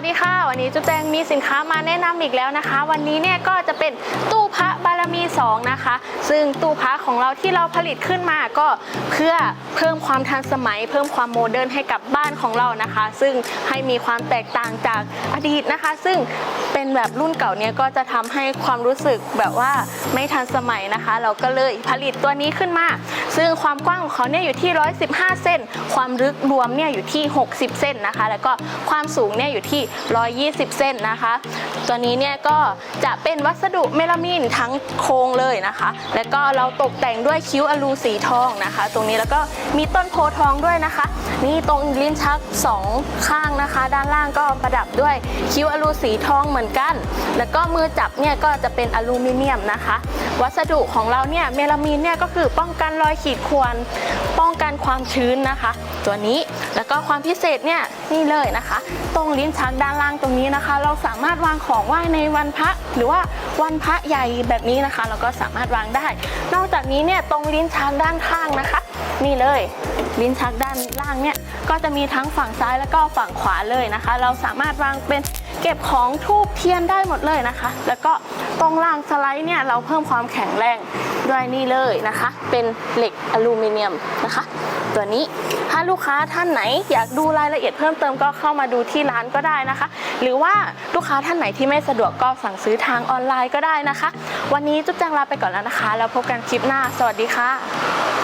วัสดีค่ะ วันนี้จุ๊บแจงมีสินค้ามาแนะนำอีกแล้วนะคะ วันนี้เนี่ยก็จะเป็นตู้พระ บารมี 2 นะคะ ซึ่งตู้พระของเราที่เราผลิตขึ้นมาก็เพื่อเพิ่มความทันสมัย เพิ่มความโมเดิร์นให้กับบ้านของเรานะคะ ซึ่งให้มีความแตกต่างจากอดีตนะคะ ซึ่งเป็นแบบรุ่นเก่าเนี่ยก็จะทำให้ความรู้สึกแบบว่าไม่ทันสมัยนะคะ เราก็เลยผลิตตัวนี้ขึ้นมา ซึ่งความกว้างของเขาเนี่ยอยู่ที่ 115 เซนความลึกรวมเนี่ยอยู่ที่ 60 เซนนะคะ แล้วก็ความสูงเนี่ยอยู่ที่ 120 เซนนะคะ ตัวนี้เนี่ยก็จะเป็นวัสดุเมลามินทั้งโครงเลยนะคะ แล้วก็เราตกแต่งด้วยคิ้วอลูสีทองนะคะ ตรงนี้แล้วก็มีต้นโพธิ์ทองด้วยนะคะ นี่ตรงลิ้นชักสองข้างนะคะ ด้านล่างก็ประดับด้วยคิ้วอลูสีทองเหมือนกัน แล้วก็มือจับเนี่ยก็จะเป็นอลูมิเนียมนะคะ วัสดุของเราเนี่ยเมลามินเนี่ยก็คือป้องกันรอยขีดข่วนป้องกันความชื้นนะคะตัวนี้แล้วก็ความพิเศษเนี่ยนี่เลยนะคะ ตรงลิ้นชักด้านล่างตรงนี้นะคะ เราสามารถวางของไหว้ในวันพระหรือว่าวันพระใหญ่แบบนี้นะคะ เราก็สามารถวางได้ นอกจากนี้เนี่ยตรงลิ้นชักด้านข้างนะคะ นี่เลยลิ้นชักด้านล่างเนี่ยก็จะมีทั้งฝั่งซ้ายแล้วก็ฝั่งขวาเลยนะคะ เราสามารถวางเป็น เก็บของทูบเทียนได้หมดเลยนะคะ แล้วก็ตรงล่างสไลด์เนี่ยเราเพิ่มความแข็งแรงด้วยนี่เลยนะคะ เป็นเหล็กอลูมิเนียมนะคะ ตัวนี้ถ้าลูกค้าท่านไหนอยากดูรายละเอียดเพิ่มเติมก็เข้ามาดูที่ร้านก็ได้นะคะ หรือว่าลูกค้าท่านไหนที่ไม่สะดวกก็สั่งซื้อทางออนไลน์ก็ได้นะคะ วันนี้จุ๊บแจงลาไปก่อนแล้วนะคะ แล้วพบกันคลิปหน้า สวัสดีค่ะ